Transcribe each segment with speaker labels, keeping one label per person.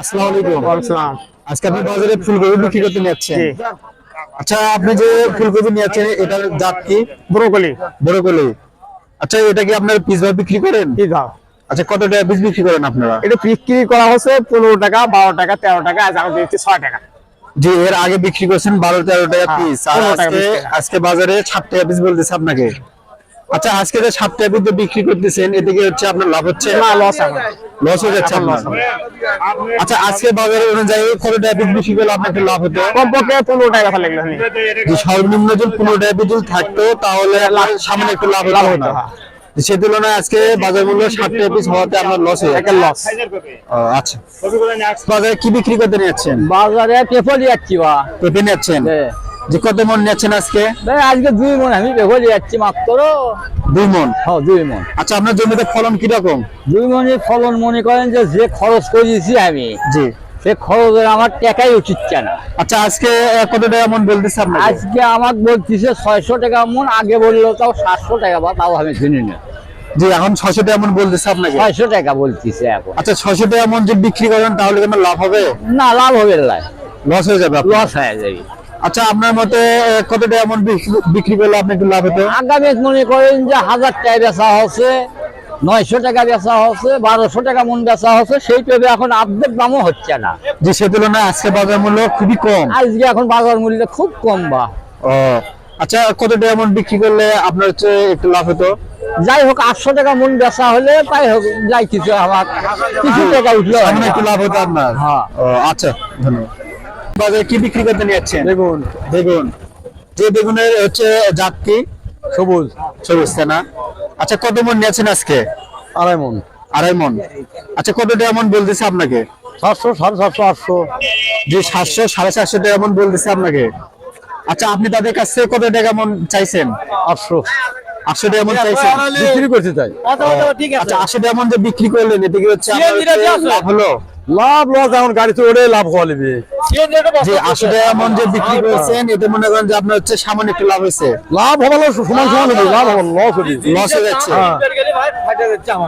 Speaker 1: আসসালামু আলাইকুম।
Speaker 2: আসসালাম
Speaker 1: আজকে আপনি বাজারে ফুলকপি বিক্রি করতে আচ্ছা আপনি যে ফুলকপি নিয়েছেন এটার জাত কি?
Speaker 2: ব্রোকলি।
Speaker 1: বড়কলি আচ্ছা এটা কি আপনার পিস ভাবে বিক্রি করেন?
Speaker 2: দাও
Speaker 1: আচ্ছা কত টাকা পিস বিক্রি করেন আপনারা?
Speaker 2: এটা বিক্রি করা হচ্ছে পনেরো টাকা বারো টাকা তেরো টাকা আজ আমি দিচ্ছি ছয় টাকা।
Speaker 1: যে এর আগে বিক্রি করছেন বারো তেরো টাকা
Speaker 2: হ্যাঁ,
Speaker 1: পিস। আর
Speaker 2: 15
Speaker 1: আজকে আজকে বাজারে সাত টাকা পিস বলতেছে আপনাকে। আচ্ছা আজকে যে সাত টাকা পিস বিক্রি করতেছেন এদিকে হচ্ছে আপনার লাভ হচ্ছে?
Speaker 2: না লস এখন।
Speaker 1: লস হয়ে যাচ্ছে আপনার। আচ্ছা আজকে বাজারে অনুযায়ী কত টাকা পিস বিক্রি করলে আপনার একটু লাভ হতো?
Speaker 2: কমপক্ষে পনেরো টাকা কথা লাগল
Speaker 1: যে সর্বনিম্ন যদি পনেরো টাকা যদি থাকতো তাহলে সামনে একটু লাভ
Speaker 2: লাভ
Speaker 1: হতো
Speaker 2: হ্যাঁ।
Speaker 1: সে তুলনায় আজকে বাজার মূল্য ষাট টাকা পিস হওয়াতে আপনার লস হয়ে
Speaker 2: একটা লস
Speaker 1: আচ্ছা। বাজারে কি বিক্রি করতে নিচ্ছেন
Speaker 2: বাজারে পেপার যাচ্ছি বা।
Speaker 1: পেঁপে নিচ্ছেন যে কত মন নিচ্ছেন আজকে?
Speaker 2: আজকে দুই মন আমি পেপার যাচ্ছি মাত্র।
Speaker 1: দুই মন?
Speaker 2: হ্যাঁ দুই মন।
Speaker 1: আচ্ছা আপনার জমিতে ফলন কীরকম?
Speaker 2: দুই মনের ফলন মনে করেন যে যে খরচ করেছি আমি
Speaker 1: জি।
Speaker 2: সে খরচের আমার টাকাই উচিত না
Speaker 1: আচ্ছা আজকে কত টাকা মন বলতেছে আপনাকে?
Speaker 2: আজকে আমাকে বলতেছে ছয়শো টাকা মন আগে বলল তাও সাতশো টাকা বা তাও আমি শুনি না।
Speaker 1: জি এখন ছশো টাকা মন বলতেছে আপনাকে?
Speaker 2: ছয়শো টাকা বলতেছে এখন।
Speaker 1: আচ্ছা ছশো টাকা মন যদি বিক্রি করেন তাহলে কি লাভ হবে?
Speaker 2: না লাভ হবে না।
Speaker 1: লস হয়ে যাবে
Speaker 2: লস হয়ে যাবে।
Speaker 1: আচ্ছা আপনার মতে আহ, কত টাকা মন বিক্রি- করলে আপনি একটু লাভ হতো?
Speaker 2: আগামী মনে করেন যে হাজার টাকা বেচা হচ্ছে নয়শো টাকা বেচা হচ্ছে বারোশো টাকা মন বেচা হচ্ছে সেই পেবে এখন আপডেট দামও হচ্ছে না।
Speaker 1: যে সে তুলনায় আজকে বাজার মূল্য খুবই কম।
Speaker 2: আজকে এখন বাজার মূল্য খুব কম বা।
Speaker 1: ও আচ্ছা কত টাকা মন বিক্রি করলে আপনার হচ্ছে একটু লাভ হতো?
Speaker 2: যাই হোক আটশো টাকা মন বেচা হলে তাই হোক যাই কিছু আমার কিছু টাকা উঠল।
Speaker 1: একটু লাভ হতো আপনার?
Speaker 2: হ্যাঁ।
Speaker 1: আচ্ছা ধন্যবাদ। বাজারে কি বিক্রি করতে নিচ্ছেন
Speaker 2: দেখুন
Speaker 1: বেগুন। যে বেগুনের হচ্ছে জাত কি
Speaker 2: সবুজ।
Speaker 1: সবুজ তাই না? আচ্ছা কত মন নিয়েছেন আজকে?
Speaker 2: আড়াই মন।
Speaker 1: আড়াই মন। আচ্ছা কত টাকা মন বলতেছে আপনাকে?
Speaker 2: সাতশো সাড়ে সাতশো আটশো।
Speaker 1: যে সাতশো সাড়ে সাতশো টাকা মন বলতেছে আপনাকে। আচ্ছা আপনি তাদের কাছ থেকে কত টাকা মন চাইছেন?
Speaker 2: আটশো।
Speaker 1: আটশো টাকা মন চাইছেন?
Speaker 2: বিক্রি করতে চাই
Speaker 1: আচ্ছা আশি টাকা মন যে বিক্রি করলেন এতে কি হচ্ছে লাভ হলো।
Speaker 2: লাভ লস এখন গাড়িতে ওরে লাভ হওয়া নেবে
Speaker 1: যে আশি টাকা মন যে বিক্রি করেছেন এতে মনে করেন যে আপনার হচ্ছে সামান্য একটু লাভ হয়েছে।
Speaker 2: লাভ হবে সমান সমান হবে লাভ হবে লস হবে
Speaker 1: লস হয়ে যাচ্ছে।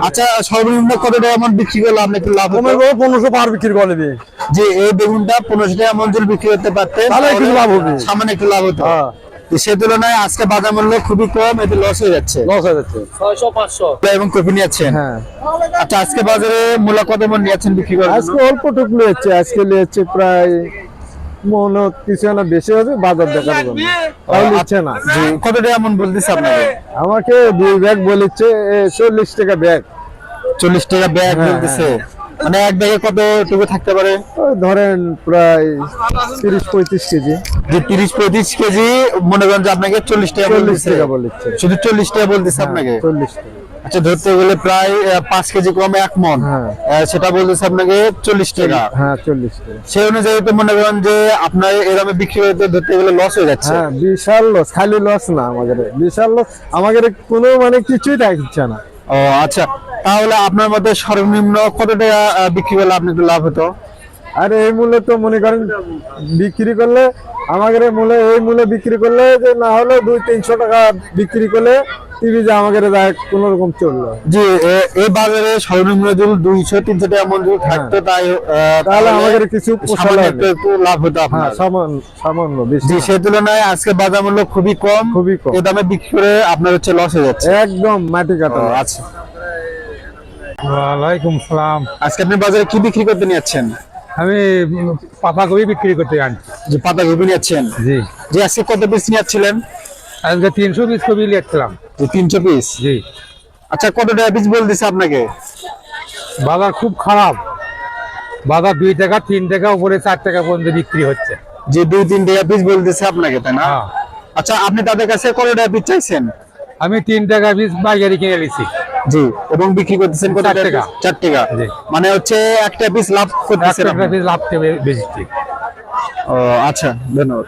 Speaker 1: আচ্ছা সর্বনিম্ন কত টাকা মন বিক্রি করলে আপনার একটু লাভ হতো?
Speaker 2: পনেরোশো পার বিক্রি করে
Speaker 1: যে এই বেগুনটা পনেরোশো টাকা মন বিক্রি করতে পারতেন
Speaker 2: তাহলে একটু লাভ হবে।
Speaker 1: সামান্য একটু লাভ হতো।
Speaker 2: হ্যাঁ।
Speaker 1: সে তুলনায় আজকে বাজার মূল্য খুবই কম এতে লস হয়ে যাচ্ছে।
Speaker 2: লস হয়ে যাচ্ছে।
Speaker 3: ছয়শো পাঁচশো।
Speaker 1: এবং কপি নিয়েছেন?
Speaker 2: হ্যাঁ।
Speaker 1: আচ্ছা আজকে বাজারে মূল্য কত মন নিয়েছেন বিক্রি করার
Speaker 4: আজকে অল্প টুক লিয়েছে আজকে লিয়েছে প্রায় মনে কিছু না বেশি হবে বাজার দেখার জন্য। তাও নিচ্ছে না।
Speaker 1: কত টাকা মন বলতেছে আপনাকে?
Speaker 4: আমাকে দুই ব্যাগ বলেছে চল্লিশ টাকা ব্যাগ।
Speaker 1: চল্লিশ টাকা ব্যাগ
Speaker 4: হ্যাঁ,
Speaker 1: বলতেছে। মানে এক ব্যাগে কত টুকু থাকতে পারে?
Speaker 4: ধরেন প্রায় তিরিশ পঁয়ত্রিশ কেজি।
Speaker 1: যে তিরিশ পঁয়ত্রিশ কেজি মনে করেন যে আপনাকে চল্লিশ টাকা
Speaker 4: চল্লিশ টাকা বলেছে।
Speaker 1: শুধু চল্লিশ টাকা বলতেছে আপনাকে?
Speaker 4: চল্লিশ টাকা।
Speaker 1: আচ্ছা ধরতে গেলে প্রায় পাঁচ কেজি কম এক মন।
Speaker 4: হ্যাঁ।
Speaker 1: সেটা বলতেছে আপনাকে চল্লিশ টাকা।
Speaker 4: হ্যাঁ চল্লিশ টাকা।
Speaker 1: সেই অনুযায়ী তো মনে করেন যে আপনার এরকম বিক্রি করতে ধরতে গেলে লস হয়ে যাচ্ছে।
Speaker 4: হ্যাঁ বিশাল লস খালি লস না আমাদের। বিশাল লস আমাদের কোনো মানে কিছুই থাকছে না।
Speaker 1: ও আচ্ছা। তাহলে আপনার মধ্যে সর্বনিম্ন কত টাকা বিক্রি করলে আপনি একটু লাভ হতো?
Speaker 4: আর, এই মূল্যে তো মনে করেন, বিক্রি করলে, আমাদের মূল্যে, এই মূল্যে বিক্রি করলে যে না হলে দুই তিনশো টাকা বিক্রি করলে টিভি যে আমাদের কোনো রকম চলল।
Speaker 1: এ- এই বাজারে সর্বনিম্ন যদি দুইশো তিনশো টাকা মন যদি থাকতো তাই
Speaker 4: তাহলে আমাদের কিছু
Speaker 1: একটু লাভ হতো
Speaker 4: হ্যাঁ
Speaker 1: আপনার।
Speaker 4: সামান্য
Speaker 1: জি। সেই তুলনায় আজকে বাজার মূল্য খুবই কম।
Speaker 4: খুবই কম।
Speaker 1: এই দামে বিক্রি করে আপনার হচ্ছে লস হয়ে যাচ্ছে।
Speaker 4: একদম মাটি কাটা।
Speaker 1: ও, আচ্ছা।
Speaker 5: ওয়ালাইকুম সালাম।
Speaker 1: আজকে আপনি বাজারে কি বিক্রি করতে নিচ্ছেন
Speaker 5: আমি পাতাকপি বিক্রি করতে আনছি।
Speaker 1: যে পাতা কপি নিচ্ছেন
Speaker 5: জি
Speaker 1: যে আজকে কত পিস নিচ্ছিলেন
Speaker 5: আজকে তিনশো পিস কপি লিখছিলাম।
Speaker 1: তিনশো পিস
Speaker 5: জি।
Speaker 1: আচ্ছা কত টাকা পিস বলতেছে আপনাকে?
Speaker 5: বাজার খুব খারাপ। বাজার দুই টাকা তিন টাকা উপরে চার টাকা পর্যন্ত বিক্রি হচ্ছে।
Speaker 1: যে দুই তিন টাকা পিস বলতেছে আপনাকে তাই না?
Speaker 5: হ্যাঁ।
Speaker 1: আচ্ছা আপনি তাদের কাছে কত টাকা পিস চাইছেন?
Speaker 5: আমি তিন টাকা পিস বাজারে কিনে নিছি
Speaker 1: জি এবং বিক্রি করতেছেন কত টাকা। চার টাকা। মানে হচ্ছে একটা পিস লাভ করতেছেন
Speaker 5: একটা পিস লাভ বেশি।
Speaker 1: ও আচ্ছা ধন্যবাদ।